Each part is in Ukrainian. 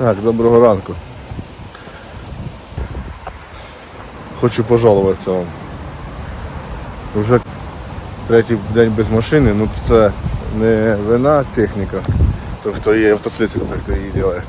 Так, доброго ранку. Хочу пожалуватися вам. Вже третій день без машини, ну це не вина техніка, той, хто є автослідчик, той, хто її робить.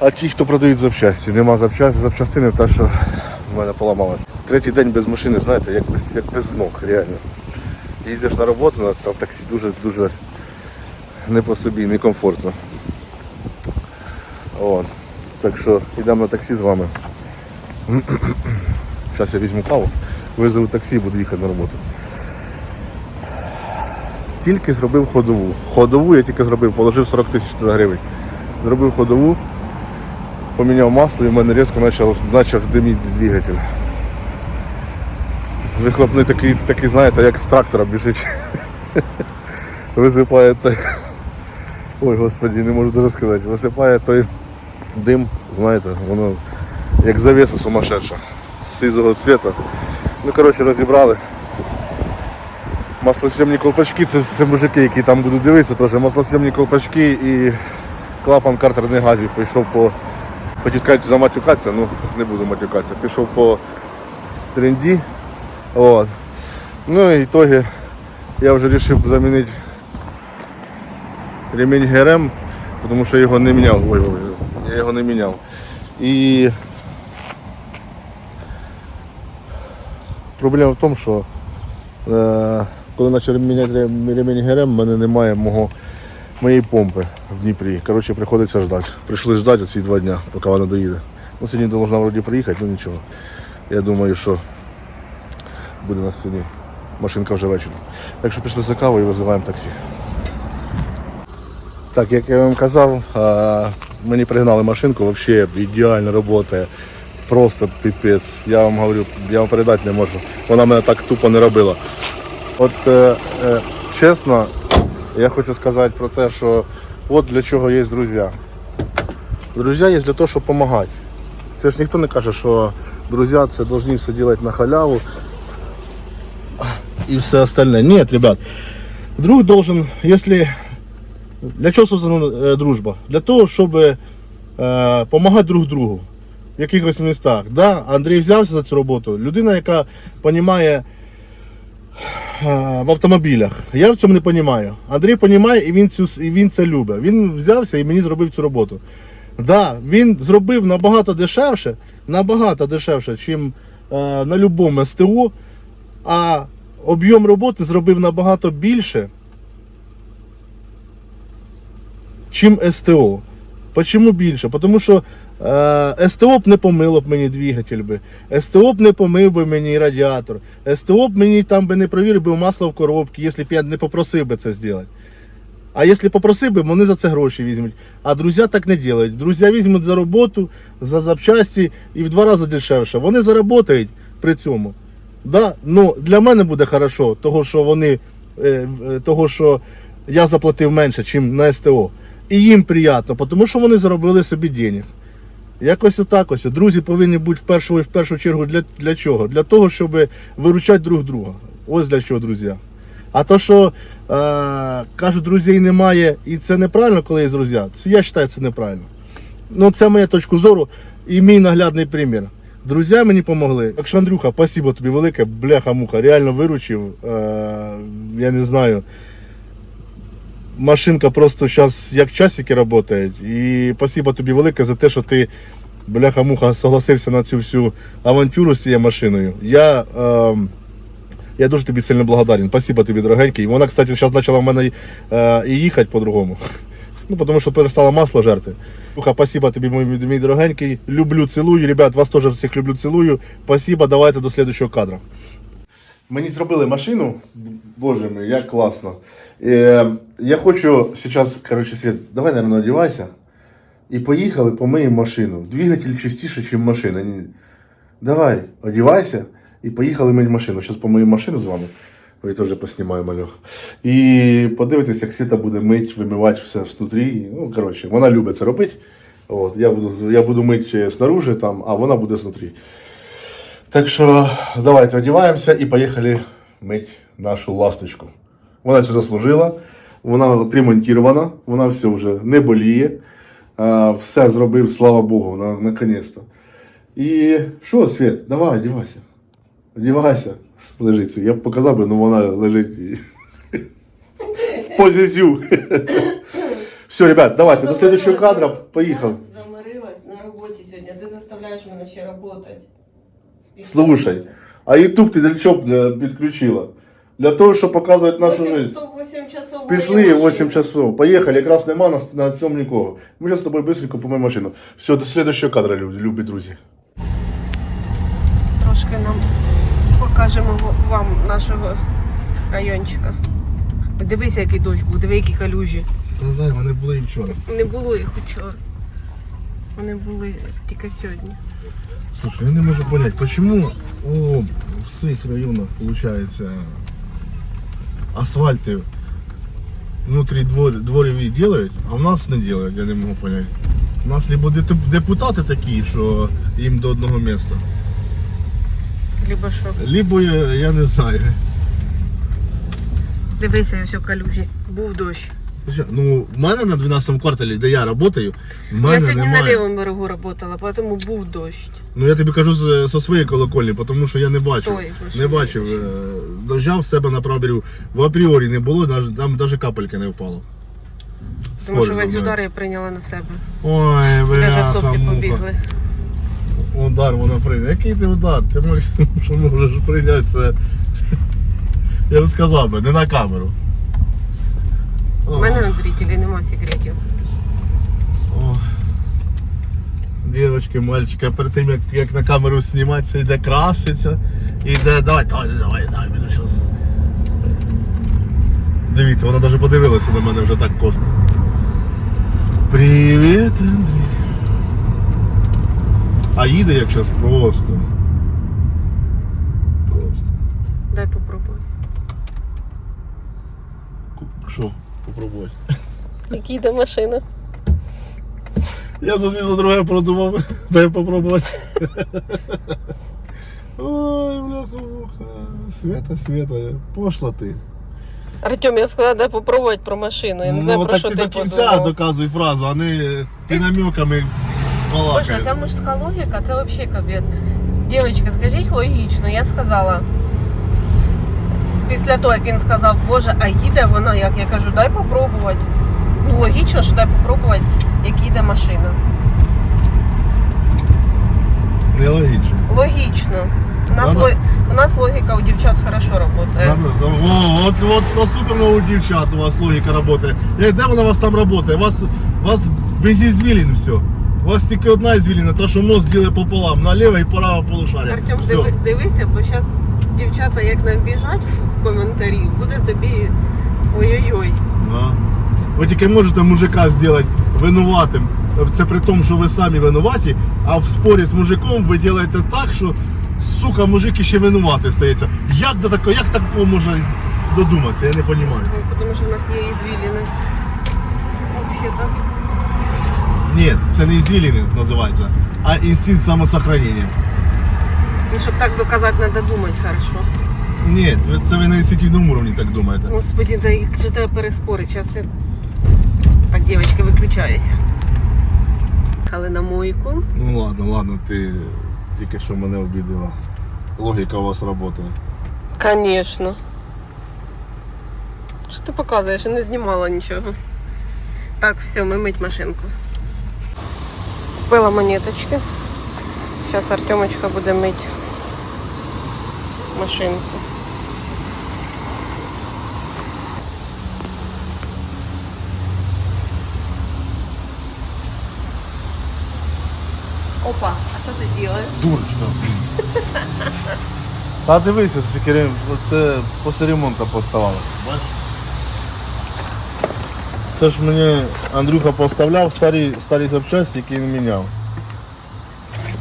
А ті, хто продають запчасті. Нема запчасті, запчастини, те, що в мене поламалось. Третій день без машини, знаєте, як без, як без ног, реально. Їздиш на роботу, на таксі дуже-дуже не по собі, некомфортно. О, так що йдемо на таксі з вами. Зараз я візьму каву, визову таксі і буду їхати на роботу. Тільки зробив ходову. Ходову я тільки зробив, положив 40 тисяч гривень. Зробив ходову, поміняв масло і в мене різко почав, почав диміти двигатель. Вихлопний такий, такий, знаєте, як з трактора біжить. Висипає той. Ой, господи, не можу даже сказати. Висипає той дим, знаєте, воно як завеса сумасшедша. З сизого цвета. Ну, коротше, розібрали. Маслосйомні колпачки, це, це мужики, які там будуть дивитися теж. Маслосйомні колпачки і клапан картерних газів пішов по. Хотів сказати заматюкатися, ну не буду матюкатися. Пішов по тренді. От. Ну і ітогі я вже вирішив замінити ремінь ГРМ, тому що його не міняв. Ой, ой, я його не міняв. І проблема в тому, що е, коли почав міняти рем- ремінь ГРМ, в мене немає мого, моєї помпи в Дніпрі. Коротше, приходиться ждати. Прийшли ждати оці два дні, поки вона доїде. Ну, сьогодні должна вроді приїхати, ну нічого. Я думаю, що буде у нас сьогодні машинка вже вечором. Так що пішли за кавою і визиваємо таксі. Так, як я вам казав, а, мені пригнали машинку, взагалі ідеально працює. Просто піпець. Я вам говорю, я вам передати не можу. Вона мене так тупо не робила. От е, е, чесно, я хочу сказати про те, що от для чого є друзі. Друзі є для того, щоб допомагати. Це ж ніхто не каже, що друзі це повинні все робити на халяву и все остальное. Нет, ребят, друг должен, если... Для чого создана е, дружба? Для того, щоб е, допомагати друг другу в якихось містах. Да? Андрій взявся за цю роботу. Людина, яка розуміє в автомобілях. Я в цьому не розумію. Андрій розуміє і він, цю, і він це любить. Він взявся і мені зробив цю роботу. Да, він зробив набагато дешевше, набагато дешевше, ніж е, на будь-якому СТО, а об'єм роботи зробив набагато більше, чим СТО. Почому більше? Тому що е, СТО б не помило б мені двигатель би, СТО б не помив би мені радіатор, СТО б мені там би не провірив би масло в коробці, якщо б я не попросив би це зробити. А якщо попросив би, вони за це гроші візьмуть. А друзі так не роблять. Друзі візьмуть за роботу, за запчасті і в два рази дешевше. Вони заработають при цьому. Да? Ну, для мене буде хорошо, того, що вони, е, е, того, що я заплатив менше, ніж на СТО. І їм приємно, тому що вони заробили собі денег. Якось отак ось. Друзі повинні бути в першу, в першу чергу для, для чого? Для того, щоб виручати друг друга. Ось для чого, друзі. А то, що е, кажуть, друзей немає, і це неправильно, коли є друзі, це я вважаю, це неправильно. Ну, це моя точка зору і мій наглядний примір. Друзі мені допомогли. Якщо Андрюха, спасибо тобі велике, бляха-муха, реально виручив. Е, я не знаю. Машинка просто зараз як часики працюють. І спасибо тобі велике за те, що ти, бляха-муха, согласився на цю всю авантюру з цією машиною. Я, е, я дуже тобі сильно благодарен. Спасибо тобі, дорогенький. Вона, кстати, зараз почала в мене е, і їхати по-другому. Ну, тому що перестала масло жерти. Люха, спасибо тобі, мій, мій дорогенький. Люблю, цілую. Ребят, вас теж всіх люблю, цілую. Спасибо, давайте до следующего кадра. Мені зробили машину. Боже мій, як класно. Е, я хочу зараз, коротше, Свет, давай, наверное, одівайся. І поїхали, помиємо машину. Двигатель чистіше, ніж машина. Давай, одівайся і поїхали мити машину. Зараз помиємо машину з вами. Ви теж поснімаємо Льох. І подивитись, як Світа буде мити, вимивати все внутрі. Ну, коротше, вона любить це робити. От, я, буду, я буду мити снаружи, там, а вона буде знутрі. Так що давайте одіваємося і поїхали мити нашу ласточку. Вона це заслужила, вона отремонтована, вона все вже не боліє. Все зробив, слава Богу, на, наконець-то. І що, Світ, давай, одівайся. Одівайся. Лежить. Я б показав би, ну вона лежить і... в позі зю. Все, ребят, давайте, до следующего кадра. Поїхав. Я заморилась на роботі сьогодні. Ти заставляєш мене ще працювати. Слушай, а YouTube ти для чого е, підключила? Для того, щоб показувати нашу 8 життя. часов, 8 часов. Пішли 8 часов. Поїхали, якраз нема на, на цьому нікого. Ми зараз з тобою швидко помимо машину. Все, до следующего кадра, любі, любі друзі. Трошки нам покажемо вам нашого райончика. Дивися, який дощ був, диви, які калюжі. Та зай, вони були і вчора. Не було їх учора. Вони були тільки сьогодні. Слушай, я не можу понять, почему у всіх районах, получается, асфальти внутрі двор, дворові а в нас не делають, я не можу понять. У нас либо депутати такі, що їм до одного міста, Либо що. либо я, я не знаю. Дивися, все калюжі. Був дощ. Ну, в мене на 12 кварталі, де я працюю, в мене Я сьогодні немає. на лівому берегу працювала, тому був дощ. Ну я тобі кажу з, зі своєї колокольні, тому що я не бачив. Той, не бачив. е, Дождя в себе на правому. В апріорі не було, навіть, там навіть капельки не впало. Тому що весь мною. удар я прийняла на себе. Ой, бляха, соплі муха. побігли. Удар вона прийняла. Який ти удар? Ти максимум, що можеш прийняти це. Я б сказав би, не на камеру. У мене на зрителі нема секретів. О. Дівочки, мальчики, перед тим як, як на камеру зніматися, йде краситься, йде, давай, давай, давай, давай, мене зараз. Дивіться, вона навіть подивилася на мене вже так косно. Привіт, Андрій. А їде як зараз просто. Просто. Дай попробувати. Ку- Що? Попробуй. Які йде машина? Я зовсім за друге продумав. Дай попробувати. Ой, бляха, муха. Света, Света, пошла ти. Артем, я сказала, дай попробувати про машину. Я не знаю, ну, про так що ти ти до кінця подумав. доказуй фразу, а не ти намеками Боже, балакаєш. ця мужська логіка, це взагалі капець. Дівчатка, скажіть логічно, я сказала. Після того, як він сказав, Боже, а їде вона як? Я кажу, дай попробувати. Ну, логічно, що дай попробувати, як їде машина. Нелогічно. Логічно. У нас, Ладно. ло- у нас логіка у дівчат хорошо працює. Ладно, О, от, от, от супер у дівчат у вас логіка працює. Як де вона у вас там працює? У вас, у вас без ізвілін все. У вас тільки одна ізвіліна, та що мозг ділить пополам, на ліве і право полушаря. Артем, Все. диви, дивися, бо зараз дівчата як нам біжать коментарі, буде тобі ой-ой-ой. Да. Ви тільки можете мужика зробити винуватим. Це при тому, що ви самі винуваті, а в спорі з мужиком ви робите так, що сука, мужик ще винуватий стається. Як до такого, як такого може додуматися? Я не розумію. Ну, Тому що в нас є ізвіліни. Взагалі-то. Ні, це не ізвіліни називається, а інстинкт самосохранення. Ну, щоб так доказати, треба думати хорошо. Ні, ви- це ви на інстинктивному уровні так думаєте. Господи, да як же тебе переспорить. Зараз я... Так, дівчатки, виключаюся. Але на мойку. Ну ладно, ладно, ти тільки що мене обідала. Логіка у вас працює. Звісно. Що ти показуєш? Я не знімала нічого. Так, все, ми мить машинку. Купила монеточки. Зараз Артемочка буде мить машинку. Опа, а що ти робиш? Дурочка. Та дивися, скільки це після ремонту поставалося. Бачиш? Це ж мені Андрюха поставляв старі, старі запчасті, які не міняв.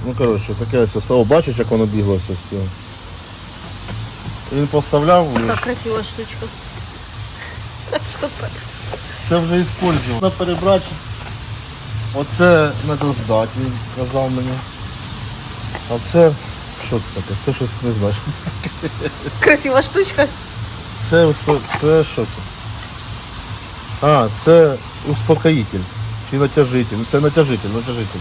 Ну коротше, таке ось стало. Бачиш, як воно біглося з цього. Він поставляв, Така красива штучка. Що це? це вже іспользував. Треба перебрати. Оце треба здати, він казав мені. А це. Що це таке? Це щось не знаю. що це таке. Красива штучка. Це, це що це? А, це успокоїтель. і натяжитель. Це натяжитель, натяжитель.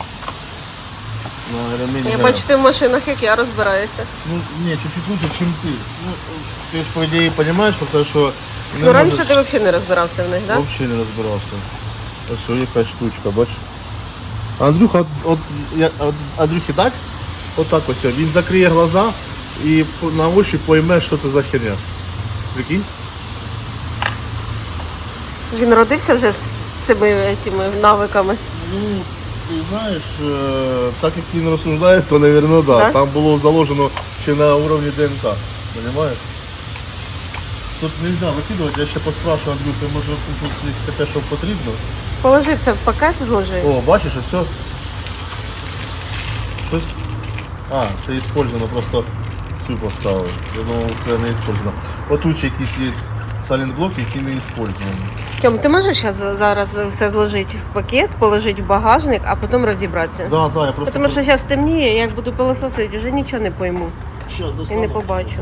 На ремінь Я ти в машинах, як я розбираюся. Ну, не, чуть-чуть лучше, чем ты. Ну, ты же, по идее, понимаешь, потому что... Ну раніше ти взагалі не розбирався в них, так? Да? Вообще не розбирався. Ось що яка штучка, бач. Андрюха, от, от, я, от, от так ось, він закриє глаза і по- на ощупь пойме, що це за херня. Прикинь? Він родився вже з цими цими навиками. Ну, ти знаєш, е, так як він розсуждає, то, мабуть, да. Так? Там було заложено ще на уровні ДНК. Понимаєш? Тут не можна викидувати, я ще поспрашую Андрюхи, може тут є таке, що потрібно. Положи все в пакет, зложи. О, бачиш, все. Щось. А, це іспользовано, просто цю поставив. Я думав, це не іспользовано. Отут ще якісь є сайлентблоки, які не іспользовані. Тьом, ти можеш щас, зараз все зложити в пакет, положити в багажник, а потім розібратися? Да, да, я просто... Тому що зараз темніє, як буду пилососити, вже нічого не пойму Щас і не побачу.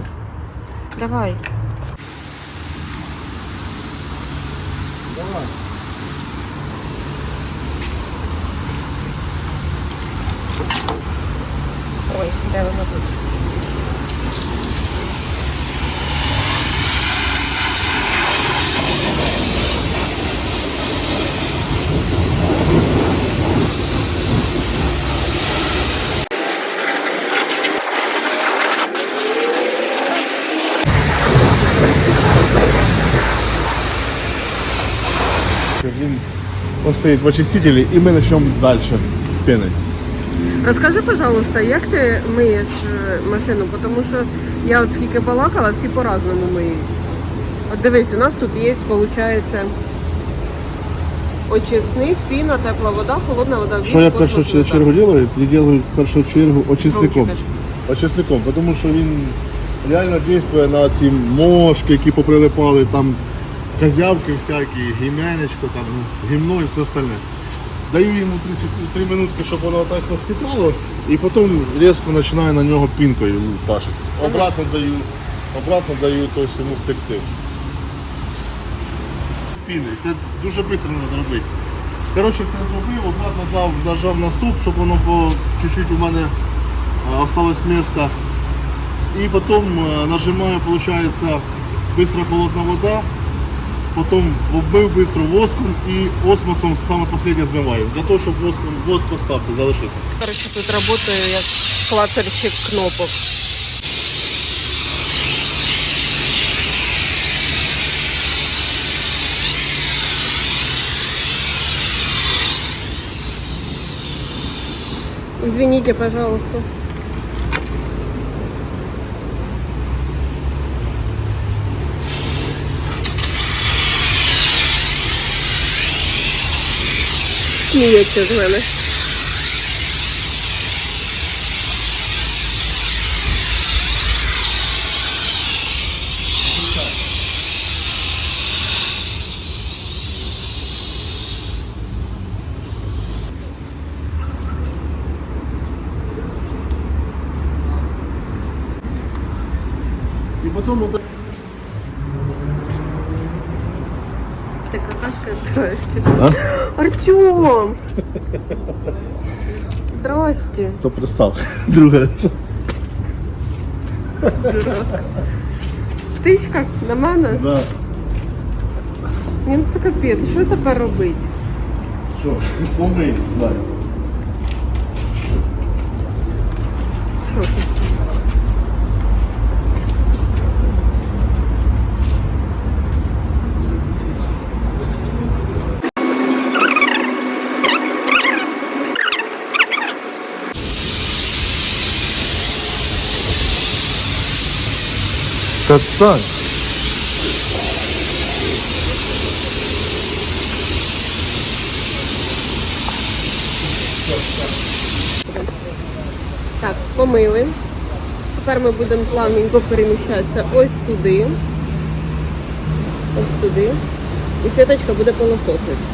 Давай. Давай. Де вона тут? Він он стоїть в очистителі і ми почнемо далі пінити. Розкажи, пожалуйста, як ти миєш е, машину? Тому що я от скільки балакала, всі по-разному миють. От дивись, у нас тут є, виходить, очисник, піна, тепла вода, холодна вода. Що я в першу чергу роблю? Я роблю в першу чергу очисником. Очисником, тому що він реально дійствує на ці мошки, які поприлипали, там козявки всякі, гімянечко, там, ну, гімно і все остальне. Даю йому 3, сек- 3 минутки, щоб воно так настіпало, і потім різко починаю на нього пінкою пашити. Обратно даю, обратно даю тобто, йому стекти. Піни. Це дуже швидко треба робити. Коротше, це зробив, обратно дав, нажав на стоп, щоб воно по чуть-чуть у мене а, осталось место. И потом э, нажимаю, получается, быстро холодная вода, потом вбив быстро воском и осмосом саме последнє змиваю. Для того, щоб воск, воск остався, залишився. Коротше, тут працюю як клацальщик кнопок. Извините, пожалуйста. Сміється з мене. І потім вот Ты какашкой откроешь. Артем! Здрасте. То пристав. Друге. Птичка на мене? Да. Ні, ну це капець. Що тепер робити? Що? Помий, дай. Що ти? Отстань. Так, помили. Тепер ми будемо плавненько переміщатися ось туди. Ось туди. І Світочка буде пилососити.